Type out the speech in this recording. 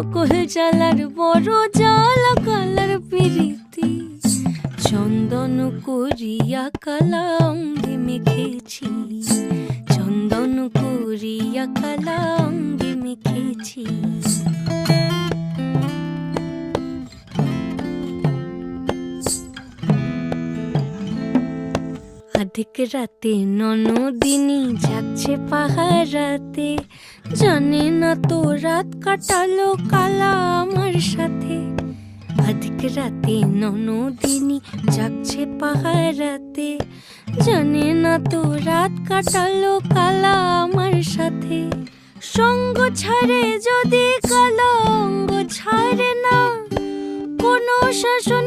সকল জ্বালার বড় জ্বালা, কালার প্রীতি। চন্দন করিয়া কালা অঙ্গে মেখেছি। চন্দন করিয়া কালা অঙ্গে মেখেছি। আধিক রাতে ননদিনী যাচ্ছে পাহারাতে। জানে না তো রাত কাটালো কালা আমার সাথে। আধিক রাতে ননদিনী যাচ্ছে পাহারাতে। জানে না তো রাত কাটালো কালা আমার সাথে। সঙ্গ ছাড়ে যদি কালা অঙ্গ ছাড়ে না, কোনো শাসন